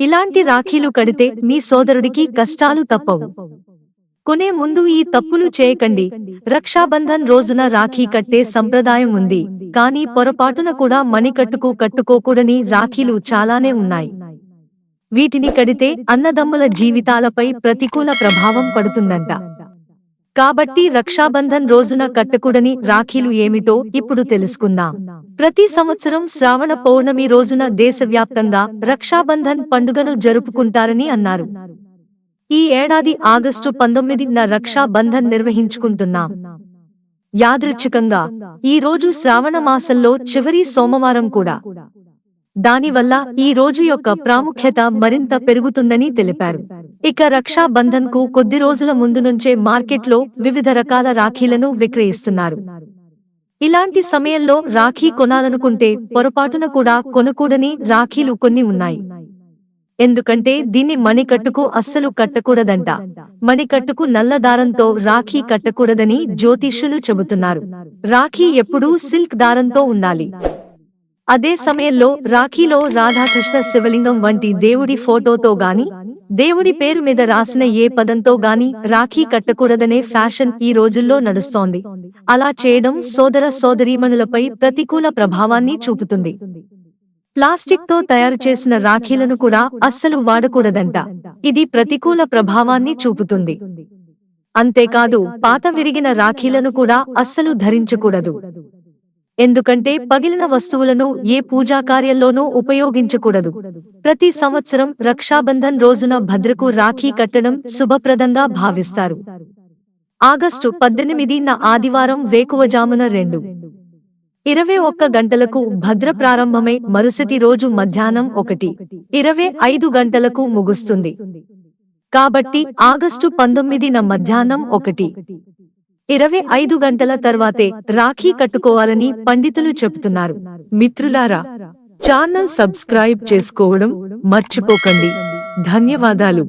ఇలాంటి రాఖీలు కడితే మీ సోదరుడికి కష్టాలు తప్పవు. కొనే ముందు ఈ తప్పులు చేయకండి. రక్షాబంధన్ రోజున రాఖీ కట్టే సంప్రదాయం ఉంది. కానీ పొరపాటున కూడా మణికట్టుకు కట్టుకోకూడని రాఖీలు చాలానే ఉన్నాయి. వీటిని కడితే అన్నదమ్ముల జీవితాలపై ప్రతికూల ప్రభావం పడుతుందంట. కాబట్టి రక్షాబంధన్ రోజున కట్టకూడని రాఖీలు ఏమిటో ఇప్పుడు తెలుసుకుందాం. ప్రతి సంవత్సరం శ్రావణ పౌర్ణమి రోజున దేశవ్యాప్తంగా రక్షాబంధన్ పండుగను జరుపుకుంటారని అన్నారు. ఈ ఏడాది ఆగస్టు పంతొమ్మిదిన రక్షాబంధన్ నిర్వహించుకుంటున్నాం. యాదృచ్ఛికంగా ఈ రోజు శ్రావణ మాసంలో చివరి సోమవారం కూడా. దానివల్ల ఈ రోజు యొక్క ప్రాముఖ్యత మరింత పెరుగుతుందని తెలిపారు. ఇక రక్షా బంధన్కు కొద్ది రోజుల ముందు నుంచే మార్కెట్లో వివిధ రకాల రాఖీలను విక్రయిస్తున్నారు. ఇలాంటి సమయంలో రాఖీ కొనాలనుకుంటే పొరపాటున కూడా కొనకూడని రాఖీలు కొన్ని ఉన్నాయి. ఎందుకంటే దీన్ని మణికట్టుకు అస్సలు కట్టకూడదంట. మణికట్టుకు నల్ల దారంతో రాఖీ కట్టకూడదని జ్యోతిష్యులు చెబుతున్నారు. రాఖీ ఎప్పుడూ సిల్క్ దారంతో ఉండాలి. అదే సమయంలో రాఖీలో రాధాకృష్ణ శివలింగం వంటి దేవుడి ఫోటోతో గాని దేవుడి పేరు మీద రాసిన ఏ పదంతో గాని రాఖీ కట్టకూడదనే ఫ్యాషన్ ఈ రోజుల్లో నడుస్తోంది. అలా చేయడం సోదర సోదరీమణులపై ప్రతికూల ప్రభావాన్ని చూపుతుంది. ప్లాస్టిక్తో తయారు చేసిన రాఖీలను కూడా అస్సలు వాడకూడదంట. ఇది ప్రతికూల ప్రభావాన్ని చూపుతుంది. అంతేకాదు పాత విరిగిన రాఖీలను కూడా అస్సలు ధరించకూడదు. ఎందుకంటే పగిలిన వస్తువులను ఏ పూజా కార్యంలోనూ ఉపయోగించకూడదు. ప్రతి సంవత్సరం రక్షాబంధన్ రోజున భద్రకు రాఖీ కట్టడం శుభప్రదంగా భావిస్తారు. ఆగస్టు పద్దెనిమిదిన ఆదివారం వేకువజామున రెండు. ఇరవై ఒక్క గంటలకు భద్ర ప్రారంభమై మరుసటి రోజు మధ్యాహ్నం ఒకటి. ఇరవై ఐదు గంటలకు ముగుస్తుంది. కాబట్టి ఆగస్టు పంతొమ్మిదిన మధ్యాహ్నం ఒకటి. ఇరవై ఐదు గంటల తర్వాతే రాఖీ కట్టుకోవాలని పండితులు చెబుతున్నారు మిత్రులారా ఛానల్ సబ్స్క్రైబ్ చేసుకోవడం మర్చిపోకండి. ధన్యవాదాలు.